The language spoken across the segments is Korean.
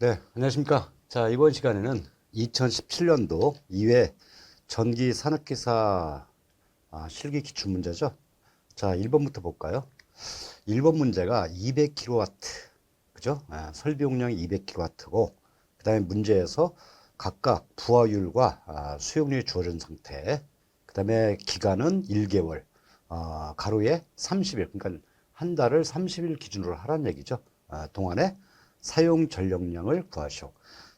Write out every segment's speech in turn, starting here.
네, 안녕하십니까. 자, 이번 시간에는 2017년도 2회 전기 산업기사 아, 실기 기출 문제죠. 자, 1번부터 볼까요? 1번 문제가 200kW, 그죠? 아, 설비 용량이 200kW고, 그 다음에 문제에서 각각 부하율과 아, 수용률이 주어진 상태, 그 다음에 기간은 1개월, 아, 가로에 30일, 그러니까 한 달을 30일 기준으로 하라는 얘기죠. 아, 동안에 사용 전력량을 구하시오.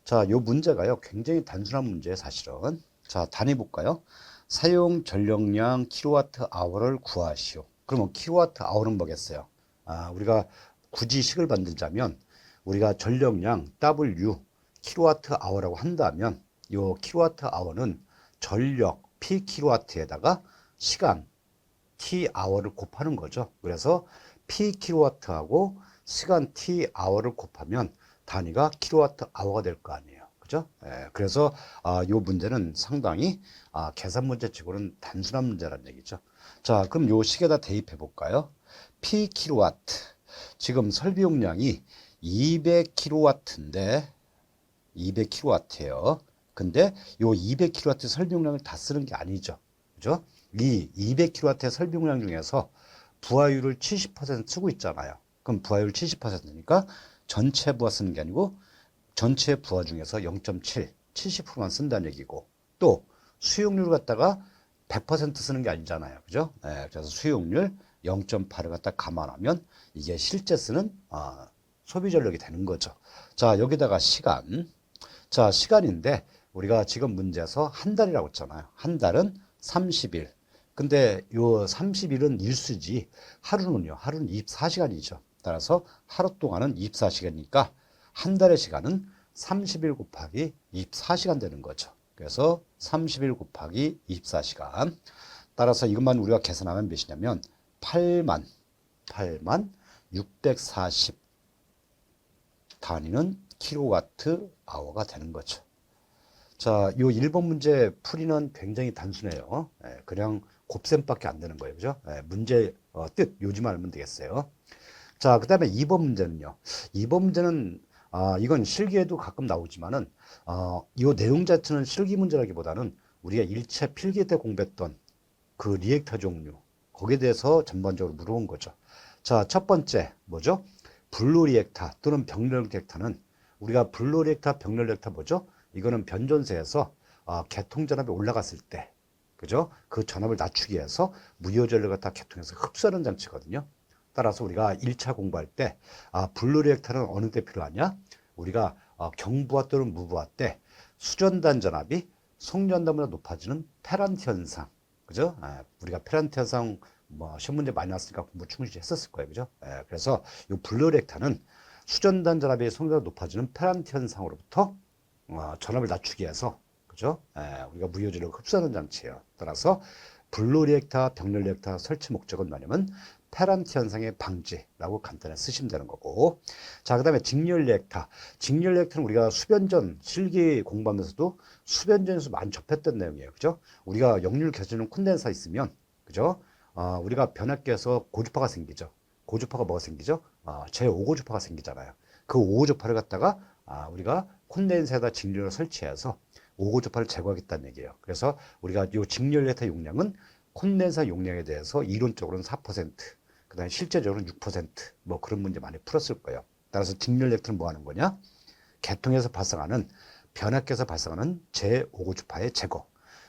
자, 요 문제가요. 굉장히 단순한 문제예요, 사실은. 자, 단위 볼까요? 사용 전력량 킬로와트 아워를 구하시오. 그러면 킬로와트 아워는 뭐겠어요? 아, 우리가 굳이 식을 만들자면 우리가 전력량 W 킬로와트 아워라고 한다면 요 킬로와트 아워는 전력 P 킬로와트에다가 시간 T 아워를 곱하는 거죠. 그래서 P 킬로와트하고 시간 T 아워를 곱하면 단위가 킬로와트 아워가 될 거 아니에요. 그죠? 예, 그래서 아, 요 문제는 상당히 아, 계산 문제치고는 단순한 문제라는 얘기죠. 자, 그럼 요 식에다 대입해 볼까요? P 킬로와트. 지금 설비 용량이 200킬로와트인데 200킬로와트예요. 근데 요 200킬로와트 설비 용량을 다 쓰는 게 아니죠. 그죠? 이 200킬로와트의 설비 용량 중에서 부하율을 70% 쓰고 있잖아요. 그럼 부하율 70%니까 전체 부하 쓰는 게 아니고 전체 부하 중에서 0.7, 70%만 쓴다는 얘기고 또 수용률을 갖다가 100% 쓰는 게 아니잖아요. 그죠? 네, 그래서 수용률 0.8을 갖다 감안하면 이게 실제 쓰는 아, 소비 전력이 되는 거죠. 자, 여기다가 시간. 자, 시간인데 우리가 지금 문제에서 한 달이라고 했잖아요. 한 달은 30일. 근데 요 30일은 일수지 하루는요. 하루는 24시간이죠. 따라서 하루 동안은 24시간이니까 한 달의 시간은 30일 곱하기 24시간 되는 거죠. 그래서 30일 곱하기 24시간. 따라서 이것만 우리가 계산하면 몇이냐면 8만 8만 640 단위는 킬로와트 아워가 되는 거죠. 자, 요 1번 문제 풀이는 굉장히 단순해요. 예, 그냥 곱셈밖에 안 되는 거예요. 그죠? 예, 문제 어, 뜻 요지만 알면 되겠어요. 자, 그 다음에 2번 문제는요. 2번 문제는, 아, 이건 실기에도 가끔 나오지만은, 어, 이 내용 자체는 실기 문제라기보다는 우리가 1차 필기 때 공부했던 그 리액터 종류, 거기에 대해서 전반적으로 물어본 거죠. 자, 첫 번째, 뭐죠? 블루 리액터 또는 병렬 리액터는 우리가 블루 리액터, 병렬 리액터 뭐죠? 이거는 변전세에서 어, 개통 전압이 올라갔을 때, 그죠? 그 전압을 낮추기 위해서 무효전력을 갖다 개통해서 흡수하는 장치거든요. 따라서 우리가 1차 공부할 때 아, 블루 리액터는 어느 때 필요하냐? 우리가 어, 경부하 또는 무부하 때 수전단 전압이 송전단보다 높아지는 페란트 현상. 그죠? 아, 우리가 페란트 현상 뭐 시험 문제 많이 나왔으니까 공부 충분히 했었을 거예요. 그죠? 예, 그래서 이 블루 리액터는 수전단 전압이 송전보다 높아지는 페란트 현상으로부터 어, 전압을 낮추기 위해서 그죠? 예, 우리가 무효전력을 흡수하는 장치예요. 따라서 블루 리액터, 병렬 리액터 설치 목적은 뭐냐면 페란트 현상의 방지라고 간단히 쓰시면 되는 거고. 자, 그 다음에 직렬 리액터. 직렬 리액터는 우리가 수변전, 실기 공부하면서도 수변전에서 많이 접했던 내용이에요. 그죠? 우리가 역률 개수는 콘덴서 있으면, 그죠? 어, 우리가 변압기에서 고주파가 생기죠. 고주파가 뭐가 생기죠? 어, 제5고주파가 생기잖아요. 그 5고주파를 갖다가 아, 우리가 콘덴서에다 직렬을 설치해서 5고주파를 제거하겠다는 얘기예요. 그래서 우리가 이 직렬 리액터 용량은 콘덴서 용량에 대해서 이론적으로는 4%, 그 다음에 실제적으로는 6%뭐 그런 문제 많이 풀었을 거예요. 따라서 직렬 렉터는 뭐 하는 거냐? 개통에서 발생하는 변압기에서 발생하는 제5고주파의 제거.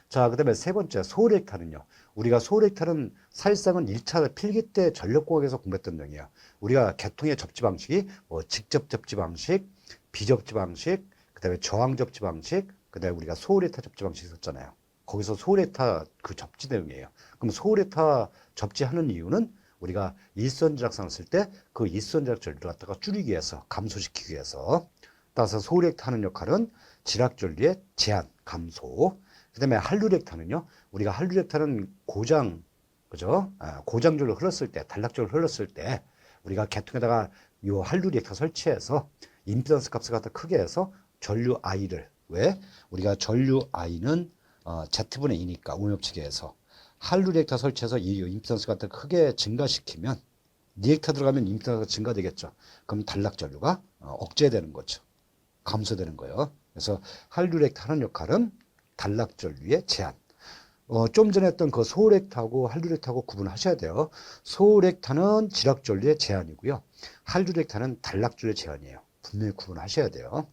자, 그 다음에 세 번째 소렉타는요. 우리가 소렉타는 사실상은 1차 필기 때 전력공학에서 공부했던 내용이에요. 우리가 개통의 접지 방식이 뭐 직접 접지 방식, 비접지 방식, 그 다음에 저항 접지 방식, 그 다음에 우리가 소렉타 접지 방식 있었잖아요. 거기서 소렉타 그 접지 내용이에요. 그럼 소렉타 접지하는 이유는 우리가 일선 지락선을 쓸 때 그 일선 지락 전류를 갖다가 줄이기 위해서 감소시키기 위해서 따라서 소렉타 하는 역할은 지락 전류의 제한 감소. 그다음에 한류렉타는요 우리가 한류렉타는 고장 그죠? 아, 고장 전류 흘렀을 때 단락 전류 흘렀을 때 우리가 개통에다가 요 한류렉터 설치해서 임피던스 값을 갖다 크게 해서 전류 I를 왜? 우리가 전류 I는 어, Z분의 2니까 오염치계에서 한류 리액터 설치해서 이 임피던스 갖다 크게 증가시키면 리액터 들어가면 임피던스가 증가되겠죠. 그럼 단락 전류가 어, 억제되는 거죠. 감소되는 거예요. 그래서 할루렉타 하는 역할은 단락전류의 제한. 어, 좀 전에 했던 그 소렉타하고 할루렉타하고 구분하셔야 돼요. 소렉타는 지락전류의 제한이고요. 할루렉타는 단락전류의 제한이에요. 분명히 구분하셔야 돼요.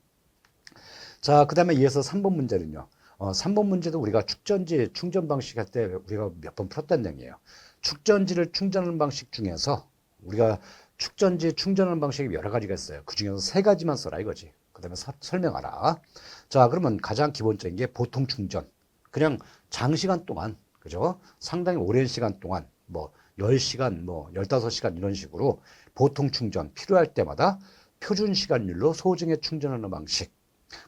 자, 그 다음에 이어서 3번 문제는요. 어, 3번 문제도 우리가 축전지 충전 방식 할 때 우리가 몇 번 풀었던 내용이에요. 축전지를 충전하는 방식 중에서 우리가 축전지 충전하는 방식이 여러 가지가 있어요. 그 중에서 세 가지만 써라 이거지. 그 다음에 설명하라. 자, 그러면 가장 기본적인 게 보통 충전. 그냥 장시간 동안, 그죠? 상당히 오랜 시간 동안, 뭐, 10시간, 뭐, 15시간 이런 식으로 보통 충전 필요할 때마다 표준 시간율로 소정에 충전하는 방식.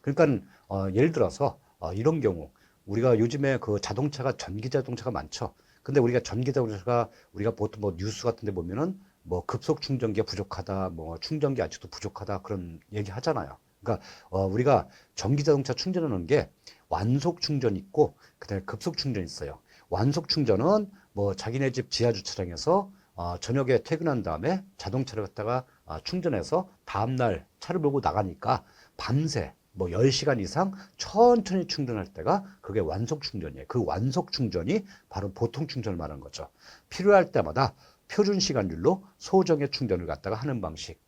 그러니까, 어, 예를 들어서, 어, 이런 경우, 우리가 요즘에 그 자동차가 전기 자동차가 많죠. 근데 우리가 전기 자동차가 우리가 보통 뭐 뉴스 같은 데 보면은 뭐 급속 충전기가 부족하다, 뭐 충전기 아직도 부족하다 그런 얘기 하잖아요. 그러니까 어, 우리가 전기 자동차 충전하는 게 완속 충전 있고 그다음에 급속 충전 있어요. 완속 충전은 뭐 자기네 집 지하 주차장에서 어, 저녁에 퇴근한 다음에 자동차를 갖다가 어, 충전해서 다음 날 차를 몰고 나가니까 밤새 뭐 10시간 이상 천천히 충전할 때가 그게 완속 충전이에요. 그 완속 충전이 바로 보통 충전을 말하는 거죠. 필요할 때마다 표준 시간율로 소정의 충전을 갖다가 하는 방식.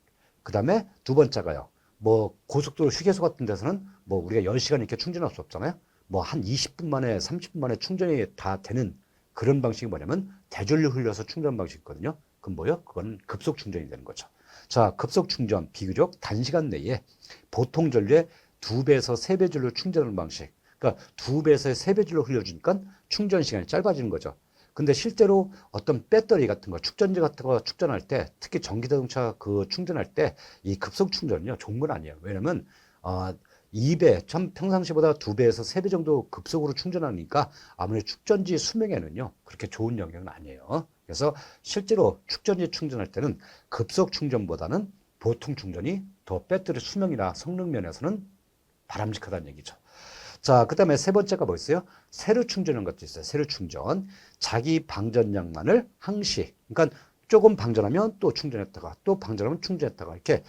그 다음에 두 번째가요. 뭐 고속도로 휴게소 같은 데서는 뭐 우리가 10시간 이렇게 충전할 수 없잖아요. 뭐 한 20분 만에 30분 만에 충전이 다 되는 그런 방식이 뭐냐면 대전류 흘려서 충전 방식이거든요. 그건 뭐요? 그건 급속 충전이 되는 거죠. 자, 급속 충전 비교적 단시간 내에 보통 전류의 두 배에서 세배 전류 충전하는 방식. 그러니까 두 배에서 세배 전류 흘려주니까 충전 시간이 짧아지는 거죠. 근데 실제로 어떤 배터리 같은 거, 축전지 같은 거 충전할 때, 특히 전기 자동차 그 충전할 때 이 급속 충전은요, 좋은 건 아니에요. 왜냐면, 어, 2배, 참 평상시보다 2배에서 3배 정도 급속으로 충전하니까 아무래도 축전지 수명에는요, 그렇게 좋은 영향은 아니에요. 그래서 실제로 축전지 충전할 때는 급속 충전보다는 보통 충전이 더 배터리 수명이나 성능 면에서는 바람직하다는 얘기죠. 자, 그 다음에 세 번째가 뭐 있어요? 세로 충전하는 것도 있어요. 세로 충전. 자기 방전량만을 항시. 그러니까 조금 방전하면 또 충전했다가 또 방전하면 충전했다가 이렇게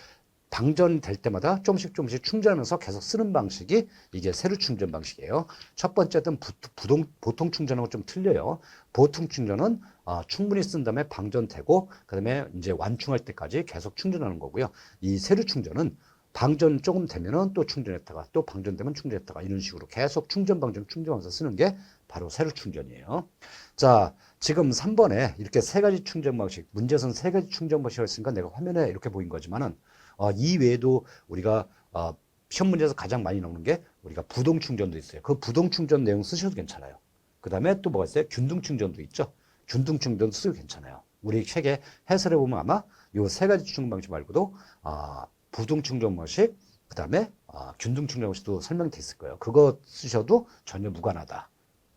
방전될 때마다 조금씩 조금씩 충전하면서 계속 쓰는 방식이 이게 세로 충전 방식이에요. 첫 번째는 부, 부동, 보통 충전하고 좀 틀려요. 보통 충전은 어, 충분히 쓴 다음에 방전되고 그다음에 이제 완충할 때까지 계속 충전하는 거고요. 이 세로 충전은 방전 조금 되면은 또 충전했다가 또 방전되면 충전했다가 이런 식으로 계속 충전 방전 충전하면서 쓰는 게 바로 세로 충전이에요. 자, 지금 3번에 이렇게 세 가지 충전 방식, 문제선 세 가지 충전 방식을 있으니까 내가 화면에 이렇게 보인 거지만은 어, 이 외에도 우리가 어, 시험 문제에서 가장 많이 나오는 게 우리가 부동 충전도 있어요. 그 부동 충전 내용 쓰셔도 괜찮아요. 그 다음에 또 뭐가 있어요? 균등 충전도 있죠. 균등 충전도 쓰도 괜찮아요. 우리 책에 해설해 보면 아마 요 세 가지 충전 방식 말고도 아, 부동 충전 방식, 그 다음에 아, 균등 충전 방식도 설명돼 있을 거예요. 그거 쓰셔도 전혀 무관하다.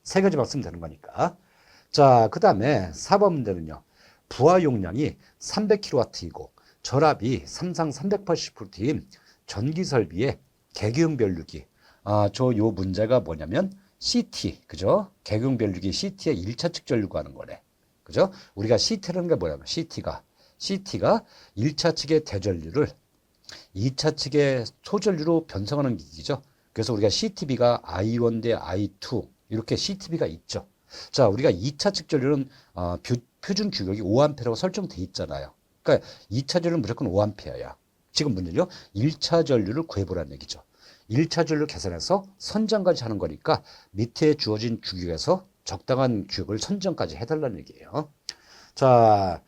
세 가지만 쓰면 되는 거니까. 자, 그 다음에 4번 문제는요. 부하 용량이 300kW이고 절압이 삼상 380V인 전기 설비의 개교용 변류기. 아, 저 요 문제가 뭐냐면 CT, 그죠? 개교용 변류기 CT의 1차 측 전류가 하는 거네. 그죠? 우리가 CT라는 게 뭐냐면 CT가 CT가 1차 측의 대전류를 2차 측의 소전류로 변성하는 기기죠. 그래서 우리가 CTB가 I1 대 I2 이렇게 CTB가 있죠. 자, 우리가 2차 측 전류는 어, 표준 규격이 5A라고 설정돼 있잖아요. 그러니까 2차 전류는 무조건 5A야. 지금 문제는요. 1차 전류를 구해보라는 얘기죠. 1차 전류 계산해서 선정까지 하는 거니까 밑에 주어진 규격에서 적당한 규격을 선정까지 해달라는 얘기예요. 자,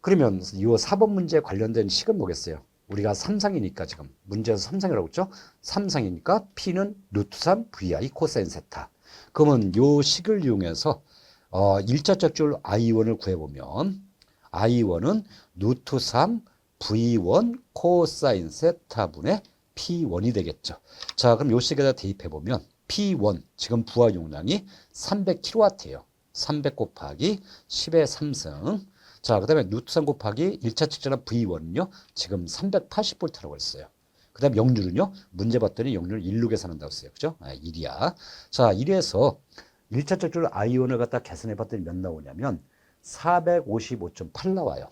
그러면 이 4번 문제 관련된 식은 뭐겠어요? 우리가 3상이니까 지금 문제에서 3상이라고 했죠? 3상이니까 P는 루트 3 VI 코사인 세타. 그러면 요 식을 이용해서 어, 1차 짝줄 I1을 구해보면 I1은 루트 3 V1 코사인 세타분의 P1이 되겠죠. 자, 그럼 요 식에다 대입해보면 P1, 지금 부하 용량이 300kW예요. 300 곱하기 10의 3승. 자, 그 다음에 루트 3 곱하기 1차 측전압 V1은요, 지금 380V라고 했어요. 그 다음 역률은요, 문제 봤더니 역률 1로 계산한다고 했어요. 그죠? 아, 1이야. 자, 이래서 1차 측줄 I1을 갖다 계산해 봤더니 몇 나오냐면 455.8 나와요.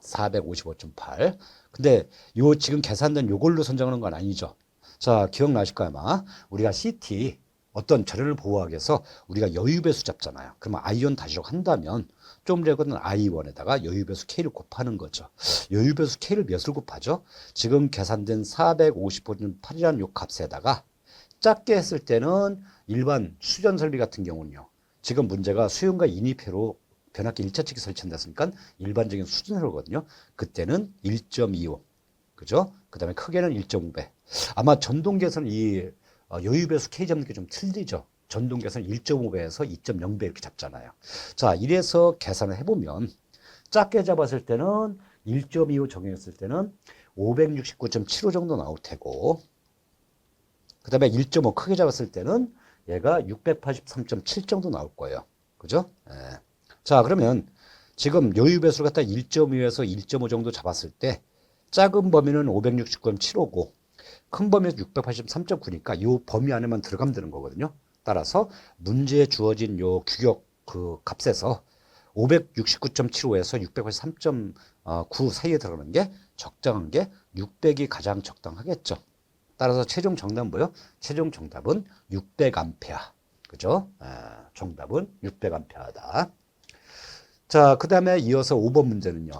455.8. 근데 요 지금 계산된 요걸로 선정하는 건 아니죠. 자, 기억나실 거야, 아마. 우리가 CT, 어떤 자료를 보호하기 위해서 우리가 여유배수 잡잖아요. 그러면 I1 다시록 한다면 좀 전에는 I1에다가 여유배수 K를 곱하는 거죠. 여유배수 K를 몇을 곱하죠? 지금 계산된 455.8이라는 요 값에다가 작게 했을 때는 일반 수전 설비 같은 경우는요. 지금 문제가 수용과 인입회로 변압기 1차 측이 설치한다으니까 일반적인 수준으로거든요. 그때는 1.25. 그죠? 그 다음에 크게는 1.5배. 아마 전동계에서는 이 어, 여유배수 K 잡는 게 좀 틀리죠. 전동계에서는 1.5배에서 2.0배 이렇게 잡잖아요. 자, 이래서 계산을 해보면 작게 잡았을 때는 1.25 적용했을 때는 569.75 정도 나올 테고 그 다음에 1.5 크게 잡았을 때는 얘가 683.7 정도 나올 거예요. 그죠? 예. 자, 그러면 지금 여유 배수를 갖다 1.2에서 1.5 정도 잡았을 때 작은 범위는 569.75고 큰 범위에서 683.9니까 이 범위 안에만 들어가면 되는 거거든요. 따라서 문제에 주어진 요 규격 그 값에서 569.75에서 683.9 사이에 들어가는 게 적당한 게 600이 가장 적당하겠죠. 따라서 최종 정답은 뭐요? 최종 정답은 600암페어. 그죠? 아, 정답은 600암페어다. 자, 그 다음에 이어서 5번 문제는요.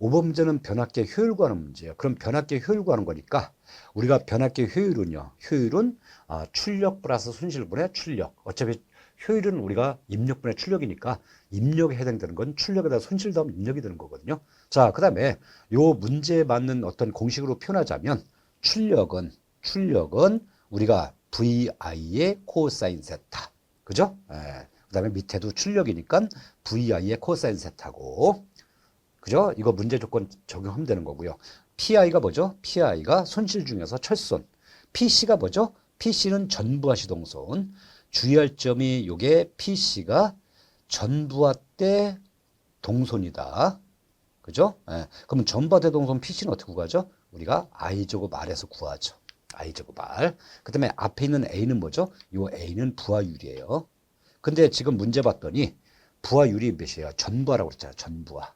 5번 문제는 변압계 효율 구하는 문제예요. 그럼 변압계 효율 구하는 거니까 우리가 변압계 효율은요. 효율은 아, 출력 플러스 손실분의 출력. 어차피 효율은 우리가 입력분의 출력이니까 입력에 해당되는 건 출력에다 손실 더하면 입력이 되는 거거든요. 자, 그 다음에 요 문제에 맞는 어떤 공식으로 표현하자면 출력은 출력은 우리가 VI의 코사인 세타. 그죠? 예. 그 다음에 밑에도 출력이니까 VI의 코사인 세타고. 그죠? 이거 문제 조건 적용하면 되는 거고요. PI가 뭐죠? PI가 손실 중에서 철손. PC가 뭐죠? PC는 전부하 시동손. 주의할 점이 요게 PC가 전부하 때 동손이다. 그죠? 예. 그러면 전부하 때 동손 PC는 어떻게 구하죠? 우리가 I제곱 R에서 구하죠. I제곱 R. 그 다음에 앞에 있는 A는 뭐죠? 요 A는 부하율이에요. 근데 지금 문제 봤더니 부하율이 몇이에요? 전부하라고 그랬잖아요. 전부하.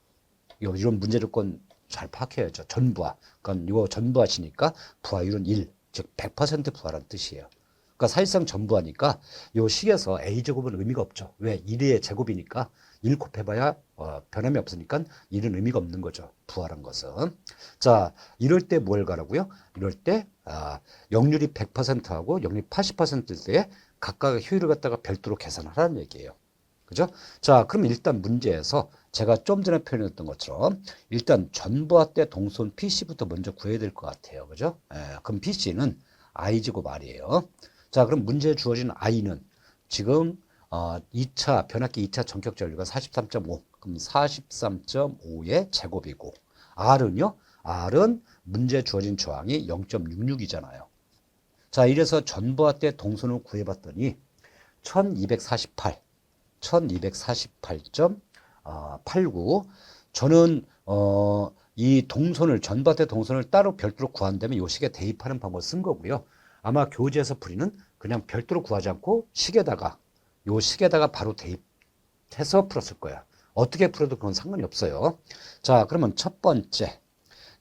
요 이런 문제 조건 잘 파악해야죠. 전부하. 그러니까 이거 전부하시니까 부하율은 1, 즉 100% 부하라는 뜻이에요. 그러니까 사실상 전부하니까 요 식에서 A제곱은 의미가 없죠. 왜? 1의 제곱이니까 1 곱해봐야 어, 변함이 없으니까 1은 의미가 없는 거죠. 부하란 것은. 자, 이럴 때 뭘 가라고요? 이럴 때 아, 역률이 100%하고 역률이 80%일 때 각각의 효율을 갖다가 별도로 계산하라는 얘기예요. 그죠? 자, 그럼 일단 문제에서 제가 좀 전에 표현했던 것처럼 일단 전부하 때 동선 PC부터 먼저 구해야 될 것 같아요. 그죠? 예, 그럼 PC는 I제곱 말이에요. 자, 그럼 문제에 주어진 I는 지금 어, 2차 변압기 2차 전격 전류가 43.5. 그럼 43.5의 제곱이고 R은요? R은 문제 주어진 저항이 0.66이잖아요. 자, 이래서 전부하 때 동선을 구해봤더니 1248, 1248.89. 저는 어, 이 동선을 때 동선을 따로 별도로 구한다면 요 식에 대입하는 방법을 쓴 거고요. 아마 교재에서 풀이는 그냥 별도로 구하지 않고 식에다가 요 식에다가 바로 대입해서 풀었을 거야. 어떻게 풀어도 그건 상관이 없어요. 자, 그러면 첫 번째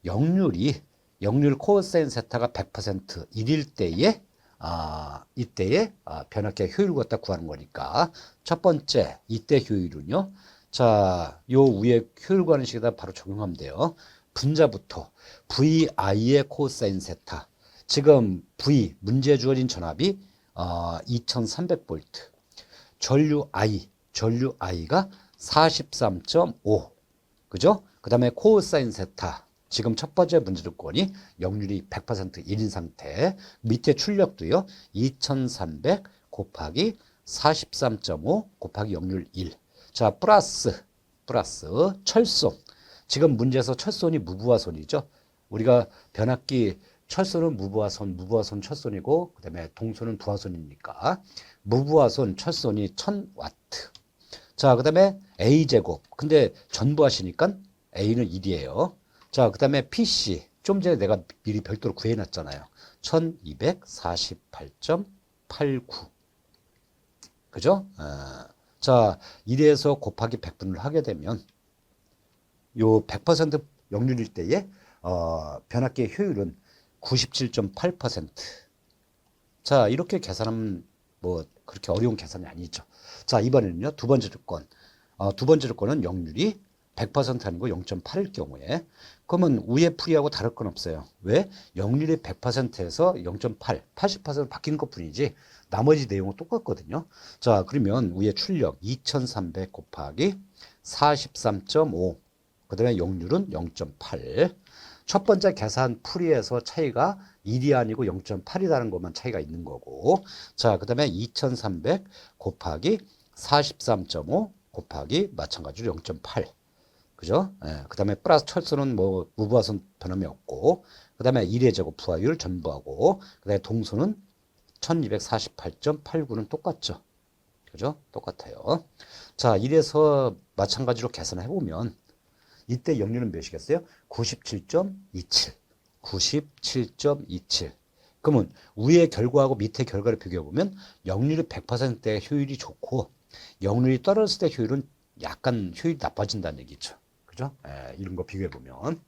역률이 역률 코사인 세타가 100% 1일 때에 아, 이때에 아, 변압계 효율 갖다 구하는 거니까 첫 번째 이때 효율은요. 자, 요 위에 효율 구하는 식에다 바로 적용하면 돼요. 분자부터 VI의 코사인 세타. 지금 V 문제에 주어진 전압이 어, 2300V. 전류 I, 전류 I가 43.5. 그죠? 그 다음에 코사인 세타. 지금 첫 번째 문제 조건이 역률이 100% 1인 상태. 밑에 출력도요. 2300 곱하기 43.5 곱하기 역률 1. 자, 플러스, 플러스 철손. 지금 문제에서 철손이 무부하손이죠. 우리가 변압기 철손은 무부하손, 무부하손 철손이고 그다음에 동손은 부하손이니까 무부하손 철손이 1000와트. 자, 그다음에 A 제곱. 근데 전부 하시니까 A는 1이에요. 자, 그 다음에 PC. 좀 전에 내가 미리 별도로 구해 놨잖아요. 1248.89. 그죠? 아, 자, 1에서 곱하기 100분을 하게 되면 요 100% 역률일 때에 어, 변압기의 효율은 97.8% 자, 이렇게 계산하면 뭐 그렇게 어려운 계산이 아니죠. 자, 이번에는요. 두 번째 조건. 어, 두 번째 조건은 역률이 100% 아니고 0.8일 경우에 그러면 위에 풀이하고 다를 건 없어요. 왜? 역률이 100%에서 0.8, 80% 바뀐 것 뿐이지 나머지 내용은 똑같거든요. 자, 그러면 위에 출력 2300 곱하기 43.5. 그 다음에 역률은 0.8. 첫 번째 계산 풀이에서 차이가 1이 아니고 0.8이라는 것만 차이가 있는 거고. 자, 그 다음에 2300 곱하기 43.5 곱하기 마찬가지로 0.8. 그죠? 예, 그 다음에 플러스 철수는 뭐 무부하선 변함이 없고, 그 다음에 1의 제곱 부하율 전부하고, 그 다음에 동수는 1248.89는 똑같죠. 그죠? 똑같아요. 자, 이래서 마찬가지로 계산해 보면 이때 역률은 몇이겠어요? 97.27. 97.27. 그러면 위의 결과하고 밑에 결과를 비교해 보면 역률이 100%의 효율이 좋고 역률이 떨어졌을 때 효율은 약간 효율이 나빠진다는 얘기죠. 그죠? 예, 이런 거 비교해 보면.